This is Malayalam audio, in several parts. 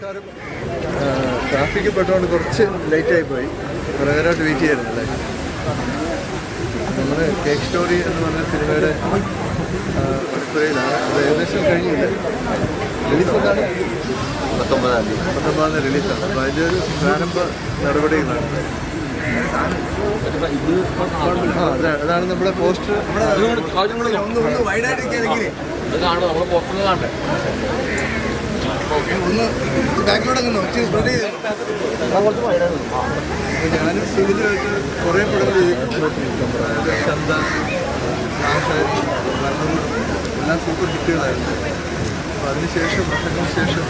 നമസ്കാരം. ട്രാഫിക്കിൽ പെട്ടുകൊണ്ട് കുറച്ച് ലേറ്റായി പോയി. കുറേ നേരമായിട്ട് വെയിറ്റ് ചെയ്യാറുണ്ടല്ലേ നമ്മൾ കേക്ക് സ്റ്റോറി എന്ന് പറഞ്ഞ സിനിമയുടെ അടുത്തയിലാണ് അത് ഏകദേശം കഴിഞ്ഞില്ല. റിലീസ് എന്താണ് പത്തൊമ്പതാം തീയതി. പത്തൊമ്പതാം തീയതി റിലീസാണ്. അപ്പോൾ അതിന്റെ ഒരു പ്രാരംഭ നടപടികളാണ്. അതാണ് നമ്മുടെ പോസ്റ്റർ വൈഡായിട്ട് കാണുമ്പോൾ നമ്മൾ പുറത്തുനിന്ന് കാണണ്ടേ? അപ്പോൾ ഞാനും സുനിലുമായിട്ട് കുറേ പടങ്ങൾ ഞാനും അതായത് ചന്ത ആശാരി ഭരണകൂടം എല്ലാം സൂപ്പർ ഹിറ്റുകളായിരുന്നു അപ്പോൾ അതിനുശേഷം വർഷങ്ങൾക്ക് ശേഷം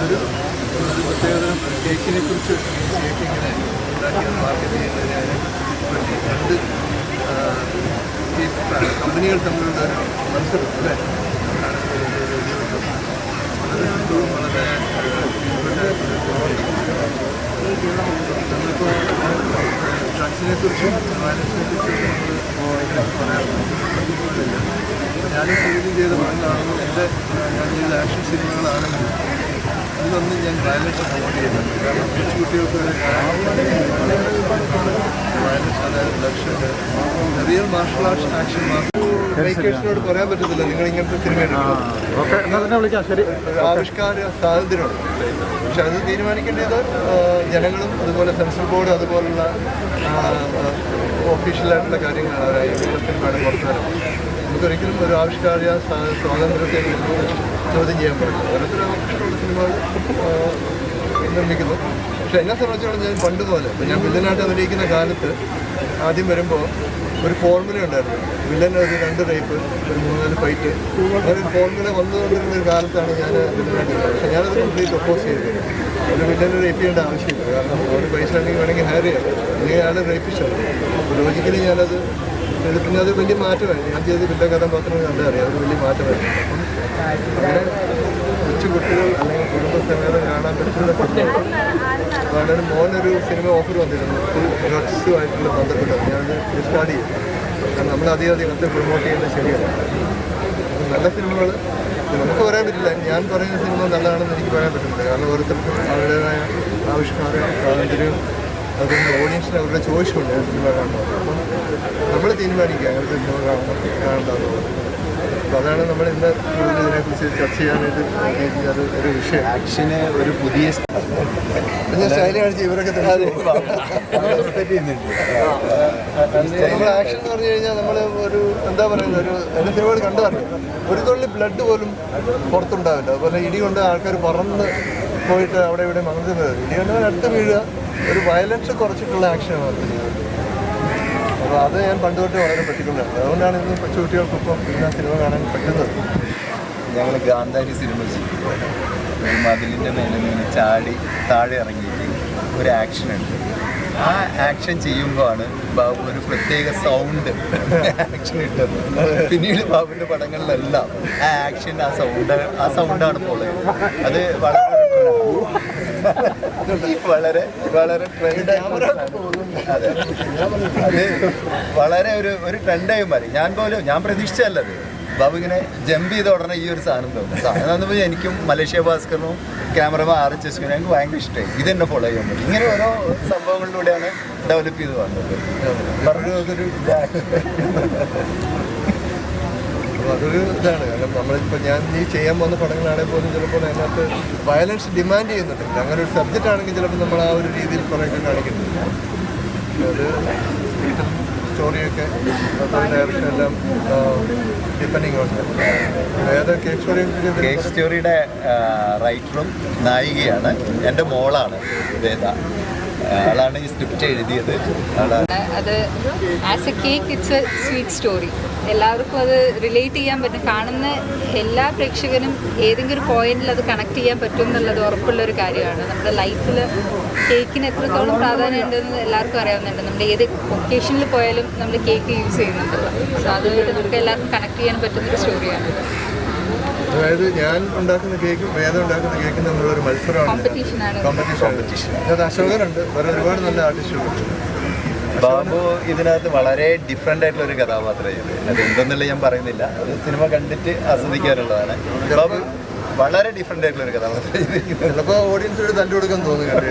ഒരു ഒരു പ്രത്യേകത കേക്കിനെ കുറിച്ച് കേക്ക് ഇങ്ങനെ ഉണ്ടാക്കി മാർക്കറ്റ് ചെയ്യുന്നതിന് അതിനെ പറ്റി രണ്ട് കമ്പനികൾ തമ്മിലുള്ള മത്സരം അല്ലേ അത് ഇപ്പോഴും വളരെ നമ്മളിപ്പോൾ ഡ്രഗ്സിനെ കുറിച്ചും വയലൻസിനെ കുറിച്ചും പറയാറുണ്ട് ഞാനും സിനിമ ചെയ്ത പടങ്ങളാണെന്നും എന്റെ ഞാൻ ചെയ്ത ആക്ഷൻ സിനിമകളാണെങ്കിലും ഇതിലൊന്നും ഞാൻ വയലൻസ് പ്രൊമോട്ട് ചെയ്യുന്നുണ്ട് കാരണം കൊച്ചു കുട്ടികൾക്ക് ഒരു violence real martial arts action മേക്കേഴ്സിനോട് പറയാൻ പറ്റത്തില്ല നിങ്ങൾ ഇങ്ങനത്തെ സിനിമ ആവിഷ്കാര സ്വാതന്ത്ര്യമുണ്ട് പക്ഷെ അത് തീരുമാനിക്കേണ്ടത് ജനങ്ങളും അതുപോലെ സെൻസർ ബോർഡ് അതുപോലുള്ള ഒഫീഷ്യലായിട്ടുള്ള കാര്യങ്ങളാണ്. അവർ സിനിമയുടെ പുറത്തുവരാൻ നമുക്കൊരിക്കലും ഒരു ആവിഷ്കാര സ്വാതന്ത്ര്യത്തെ ചോദ്യം ചെയ്യാൻ പറ്റില്ല. ഓരോരുത്തരും ആവശ്യമുള്ള സിനിമകൾ നിർമ്മിക്കുന്നു. പക്ഷെ എന്നെ സംബന്ധിച്ചോളം ഞാൻ പണ്ട് പോലെ ഞാൻ വില്ലനായിട്ട് അഭിനയിക്കുന്ന കാലത്ത് ആദ്യം വരുമ്പോൾ ഒരു ഫോർമുല ഉണ്ടായിരുന്നു. വില്ലൻ ഒരു രണ്ട് റേപ്പ് ഒരു മൂന്നാൽ ഫൈറ്റ് അങ്ങനെ ഒരു ഫോർമുല വന്നുകൊണ്ടിരുന്ന ഒരു കാലത്താണ് ഞാൻ വില്ലനായിട്ട് പക്ഷെ ഞാനത് കംപ്ലീറ്റ് ഒപ്പോസ് ചെയ്തത് ഒരു വില്ലനെ റേപ്പ് ചെയ്യേണ്ട ആവശ്യമില്ല. കാരണം ഒരു പൈസ ഉണ്ടെങ്കിൽ വേണമെങ്കിൽ ഹയർ ചെയ്യാം. അല്ലെങ്കിൽ അയാൾ റേപ്പിച്ചാണ് ലോജിക്കലി ഞാനത് പിന്നെ അത് വലിയ മാറ്റമായി ഞാൻ ചെയ്ത് വില്ല കഥാപാത്രങ്ങൾ കണ്ടറിയാം അത് വലിയ മാറ്റമായി അങ്ങനെ കൊച്ചു കുട്ടികൾ അല്ലെങ്കിൽ കുടുംബസമേതം കാണാൻ പറ്റുന്ന അതാണ് മോനൊരു സിനിമ ഓഫർ വന്നിരുന്നു. ഡ്രഗ്സുമായിട്ടുള്ള ബന്ധപ്പെട്ടത് ഞാനത് ഡിസ്കാർഡ് ചെയ്യും കാരണം നമ്മൾ അധികം അത് പ്രൊമോട്ട് ചെയ്യുന്നത് ശരിയല്ല. നല്ല സിനിമകൾ നമുക്ക് പറയാൻ പറ്റില്ല. ഞാൻ പറയുന്ന സിനിമ നല്ലതാണെന്ന് എനിക്ക് പറയാൻ പറ്റുന്നില്ല. കാരണം ഓരോരുത്തർക്കും അവരുടേതായ ആവിഷ്കാരം സ്വാതന്ത്ര്യവും അതുകൊണ്ട് ഓഡിയൻസിന് അവരുടെ ചോയ്സുണ്ട്. സിനിമ കാണുന്നത് അപ്പം നമ്മൾ തീരുമാനിക്കുക അങ്ങനത്തെ സിനിമ കാണണം കാണണ്ടെന്നുള്ളത് അപ്പോൾ അതാണ് നമ്മൾ ഇന്ന് കൂടുതൽ ഇതിനെക്കുറിച്ച് ചർച്ച ചെയ്യാനായിട്ട് ഒരു വിഷയം. ആക്ഷന് ഒരു പുതിയ സ്റ്റൈൽ കാണിച്ച് ഇവരൊക്കെ നമ്മൾ ആക്ഷൻ എന്ന് പറഞ്ഞു കഴിഞ്ഞാൽ നമ്മൾ ഒരു എന്താ പറയുന്നത്? ഒരു എന്റെ സിനിമകൾ കണ്ടു ഒരു തുള്ളി ബ്ലഡ് പോലും പുറത്തുണ്ടാവില്ല. അതുപോലെ ഇടി കൊണ്ട് ആൾക്കാർ പറന്ന് പോയിട്ട് അവിടെ ഇവിടെ മങ്ങുന്നത് ഇടി കൊണ്ട് അടുത്ത് വീഴുക. ഒരു വയലൻസ് കുറച്ചിട്ടുള്ള ആക്ഷൻ ആണ്. അപ്പോൾ അത് ഞാൻ പണ്ട് തൊട്ട് വളരെ പറ്റിക്കൊണ്ടാണ്. അതുകൊണ്ടാണ് ഇന്ന് കൊച്ചുകുട്ടികൾക്കൊപ്പം ഇന്ന് സിനിമ കാണാൻ പറ്റുന്നത്. ഞങ്ങൾ ഗാന്ധാരി സിനിമ ചെയ്തു. ഒരു മതിലിന്റെ മേലെ നിന്ന് ചാടി താഴെ ഇറങ്ങിയിട്ട് ഒരു ആക്ഷൻ ഉണ്ട്. ആ ആക്ഷൻ ചെയ്യുമ്പോൾ ആണ് ബാബു ഒരു പ്രത്യേക സൗണ്ട് ആക്ഷൻ ഇട്ടത് പിന്നീട് ബാബുവിന്റെ പടങ്ങളിലെല്ലാം ആ ആക്ഷൻ ആ സൗണ്ട് ആ സൗണ്ടാണ് ഫോളോ അത് വളരെ വളരെ വളരെ ട്രെൻഡ് അതെ. അത് വളരെ ഒരു ഒരു ട്രെൻഡായി മാറി. ഞാൻ പോലും ഞാൻ പ്രതീക്ഷിച്ചല്ലത് ബാബു ഇങ്ങനെ ജമ്പ് ചെയ്ത ഉടനെ ഈ ഒരു സാധനം തോന്നും. സാധനം തന്നപ്പോൾ എനിക്കും മലേഷ്യ ഭാസ്കറിനും ക്യാമറമാൻ ആർ എച്ച് എസ്കിനും എനിക്ക് ഭയങ്കര ഇഷ്ടമായി. ഇതെന്നെ ഫോളോ ചെയ്യാൻ പറ്റും. ഇങ്ങനെ ഓരോ സംഭവങ്ങളിലൂടെയാണ് ഡെവലപ്പ് ചെയ്ത് വന്നത്. പറഞ്ഞു അതൊരു അതൊരു ഇതാണ്. കാരണം നമ്മളിപ്പോൾ ഞാൻ ഈ ചെയ്യാൻ പോകുന്ന പടങ്ങളാണെങ്കിൽ പോലും ചിലപ്പോൾ അതിനകത്ത് വയലൻസ് ഡിമാൻഡ് ചെയ്യുന്നുണ്ട്. അങ്ങനെ ഒരു സബ്ജക്റ്റ് ആണെങ്കിൽ ചിലപ്പോൾ നമ്മൾ ആ ഒരു രീതിയിൽ കുറേയൊക്കെ കാണിക്കുന്നുണ്ട്. അത് സ്റ്റോറിയൊക്കെ ഡയറക്ഷൻ എല്ലാം ഡിപ്പെൻഡിങ് ഉണ്ട് ഏത് കേക്ക് സ്റ്റോറി കേക്ക് സ്റ്റോറിയുടെ റൈറ്ററും നായികയാണ്. എന്റെ മോളാണ് വേദ. ആളാണ് ഈ സ്ക്രിപ്റ്റ് എഴുതിയത്. അത് as a cake it's a sweet story എല്ലാവർക്കും അത് റിലേറ്റ് ചെയ്യാൻ പറ്റും. കാണുന്ന എല്ലാ പ്രേക്ഷകനും ഏതെങ്കിലും പോയിന്റിൽ അത് കണക്ട് ചെയ്യാൻ പറ്റും എന്നുള്ളത് ഉറപ്പുള്ള ഒരു കാര്യമാണ്. നമ്മുടെ ലൈഫിൽ കേക്കിന് എത്രത്തോളം പ്രാധാന്യം ഉണ്ടെന്ന് എല്ലാവർക്കും അറിയാവുന്നുണ്ട്. നമ്മുടെ ഏത് ഒക്കേഷനിൽ പോയാലും നമ്മൾ കേക്ക് യൂസ് ചെയ്യുന്നുണ്ടല്ലോ സോ അതുമായിട്ട് നമുക്ക് എല്ലാവർക്കും കണക്ട് ചെയ്യാൻ പറ്റുന്ന ഒരു സ്റ്റോറിയാണ് അതായത് ഞാൻ ഉണ്ടാക്കുന്ന കേക്കും വേദം ഉണ്ടാക്കുന്ന കേക്കും തമ്മിലുള്ള ഒരു മത്സരമാണ് കോമ്പറ്റീഷൻ. കോമ്പറ്റീഷൻ അത് അശോകനുണ്ട്. വേറെ ഒരുപാട് നല്ല ആർട്ടിസ്റ്റുകളുണ്ട് ബാബു ഇതിനകത്ത് വളരെ ഡിഫറെന്റ് ആയിട്ടുള്ള ഒരു കഥാപാത്രം ചെയ്ത് അത് എന്തെന്നുള്ള ഞാൻ പറയുന്നില്ല. അത് സിനിമ കണ്ടിട്ട് ആസ്വദിക്കാനുള്ളതാണ്. ബാബു വളരെ ഡിഫറെന്റ് ആയിട്ടുള്ള ഒരു കഥാപാത്രം ചിലപ്പോൾ ഓഡിയൻസിനോട് തല്ലു കൊടുക്കാൻ തോന്നുന്നു അതെ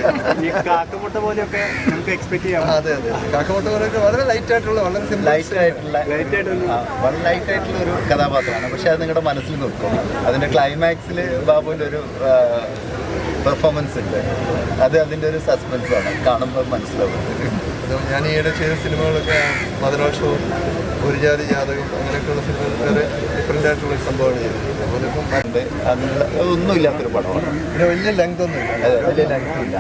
അതെ കാക്കമുട്ട പോലെയൊക്കെ വളരെ ലൈറ്റ് ആയിട്ടുള്ള വളരെ സിമ്പിൾ ലൈറ്റ് ആയിട്ടുള്ള ലൈറ്റ് വളരെ ലൈറ്റ് ആയിട്ടുള്ള ഒരു കഥാപാത്രമാണ്. പക്ഷെ അത് നിങ്ങളുടെ മനസ്സിൽ നിൽക്കും. അതിന്റെ ക്ലൈമാക്സിൽ ബാബുവിന്റെ ഒരു പെർഫോമൻസ് ഉണ്ട്. അത് അതിന്റെ ഒരു സസ്പെൻസ് ആണ്. കാണുമ്പോൾ മനസ്സിലാവും. ഞാൻ ഈയിടെ ചെയ്ത സിനിമകളൊക്കെ മദനോത്സവം ഒരു ജാതി ജാതകം അങ്ങനെയൊക്കെയുള്ള സിനിമകൾ വേറെ ഡിഫറെന്റ് ആയിട്ടുള്ള സംഭവമാണ് ചെയ്തത്. ഉണ്ട്. അതിനുള്ള ഒന്നും ഇല്ലാത്തൊരു പടമാണ്. വലിയ ലെങ്ത് ഒന്നും ഇല്ല. അതെ വലിയ length ഇല്ല.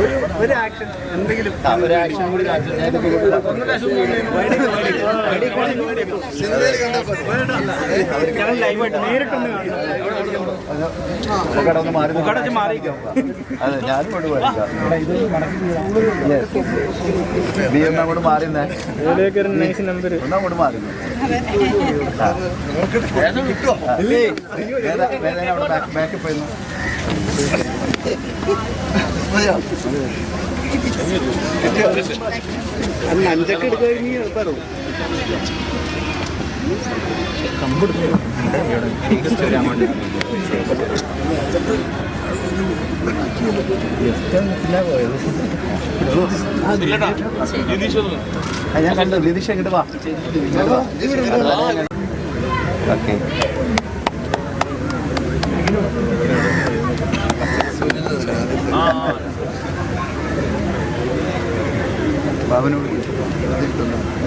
ഒരു ഒരു ആക്ഷൻ എന്തെങ്കിലും. ആ, ഒരു ആക്ഷൻ കൂടി ഒന്ന് മാറി അതെ ഞാനും കൊണ്ട് പോയിരിക്കാം ബി എം അങ്ങോട്ട് മാറി നിന്നേ. നൈസ് നമ്പർ ഒന്ന് അങ്ങോട്ട് മാറി. കിട്ടുമോ ഞാൻ കണ്ടു. നിതീഷ് എങ്ങോട്ട് വാ. ഓക്കെ.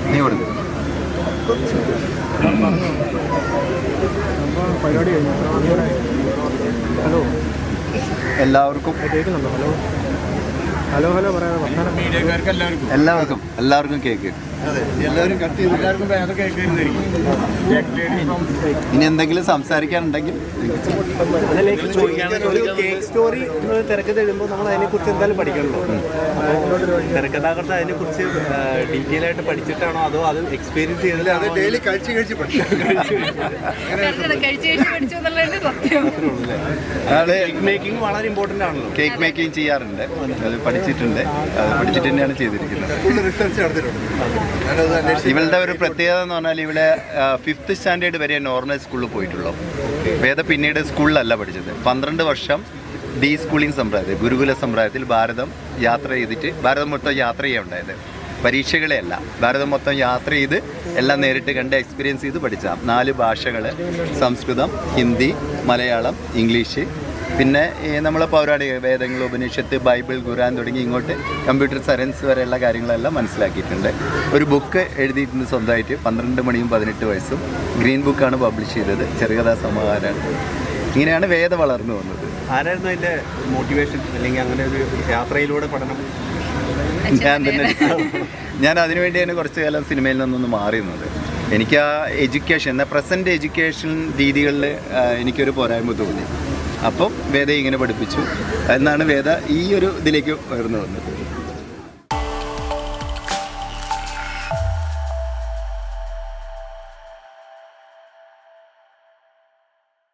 നീ പരിപാടി കഴിഞ്ഞു ഹലോ എല്ലാവർക്കും കേൾക്കുന്നുണ്ടോ ഹലോ ഹലോ ഹലോ വർത്താനം. എല്ലാവർക്കും. എല്ലാവർക്കും കേക്ക് അതെ എല്ലാവരും കട്ട് ചെയ്ത് എല്ലാവർക്കും കേൾക്കുന്നായിരിക്കും ഇനി എന്തെങ്കിലും സംസാരിക്കാനുണ്ടെങ്കിൽ കേക്ക് സ്റ്റോറി തിരക്കഥ എഴുതുമ്പോൾ നമ്മൾ അതിനെക്കുറിച്ച് എന്തായാലും പഠിക്കണല്ലോ. തിരക്കഥാകൃത്ത് അതിനെക്കുറിച്ച് ഡീറ്റെയിൽ ആയിട്ട് പഠിച്ചിട്ടാണോ അതോ അത് എക്സ്പീരിയൻസ് ചെയ്തിട്ടാണോ ഡെയിലി കഴിച്ച് കഴിച്ച് പഠിക്കും കഴിച്ച് കഴിച്ച് പഠിച്ചു. വളരെ ഇമ്പോർട്ടന്റ് ആണല്ലോ. കേക്ക് മേക്കിംഗ് ചെയ്യാറുണ്ട്. അത് പഠിച്ചിട്ടുണ്ട്. അത് പഠിച്ചിട്ട് തന്നെയാണ് ചെയ്തിരിക്കുന്നത്. ഇവളുടെ ഒരു പ്രത്യേകത എന്ന് പറഞ്ഞാൽ ഇവിടെ ഫിഫ്ത്ത് സ്റ്റാൻഡേർഡ് വരെ നോർമൽ സ്കൂളിൽ പോയിട്ടുള്ളൂ. വേദ പിന്നീട് സ്കൂളിലല്ല പഠിച്ചത്. പന്ത്രണ്ട് വർഷം ഡി സ്കൂളിംഗ് സമ്പ്രദായത്തിൽ ഗുരുകുല സമ്പ്രദായത്തിൽ ഭാരതം യാത്ര ചെയ്തിട്ട് ഭാരതം മൊത്തം യാത്ര ചെയ്യാൻ ഉണ്ടായത്. പരീക്ഷകളെ അല്ല. ഭാരതം മൊത്തം യാത്ര ചെയ്ത് എല്ലാം നേരിട്ട് കണ്ട് എക്സ്പീരിയൻസ് ചെയ്ത് പഠിച്ച നാല് ഭാഷകൾ സംസ്കൃതം ഹിന്ദി മലയാളം ഇംഗ്ലീഷ് പിന്നെ ഈ നമ്മളെ പൗരാണിക വേദങ്ങൾ ഉപനിഷത്ത് ബൈബിൾ ഖുറാൻ തുടങ്ങി ഇങ്ങോട്ട് കമ്പ്യൂട്ടർ സയൻസ് വരെയുള്ള കാര്യങ്ങളെല്ലാം മനസ്സിലാക്കിയിട്ടുണ്ട്. ഒരു ബുക്ക് എഴുതിയിട്ടുണ്ട് സ്വന്തമായിട്ട് പന്ത്രണ്ട് മണിയും പതിനെട്ട് വയസ്സും. ഗ്രീൻ ബുക്കാണ് പബ്ലിഷ് ചെയ്തത് ചെറുകഥാ സമാഹാരമാണ് ഇങ്ങനെയാണ് വേദ വളർന്നു വന്നത്. ആരായിരുന്നു അതിന്റെ മോട്ടിവേഷൻ അല്ലെങ്കിൽ അങ്ങനെ ഒരു യാത്രയിലൂടെ പഠനം? ഞാൻ തന്നെ. ഞാൻ അതിനുവേണ്ടിയാണ് കുറച്ച് കാലം സിനിമയിൽ നിന്നൊന്ന് മാറിയുന്നത് എനിക്ക് ആ എഡ്യൂക്കേഷൻ എന്നാൽ പ്രസന്റ് എഡ്യൂക്കേഷൻ രീതികളിൽ എനിക്കൊരു പോരായ്മ തോന്നി. അപ്പം വേദ ഇങ്ങനെ പഠിപ്പിച്ചു. എന്നാണ് വേദ ഈ ഒരു ഇതിലേക്ക് ഉയർന്നു വന്നത്.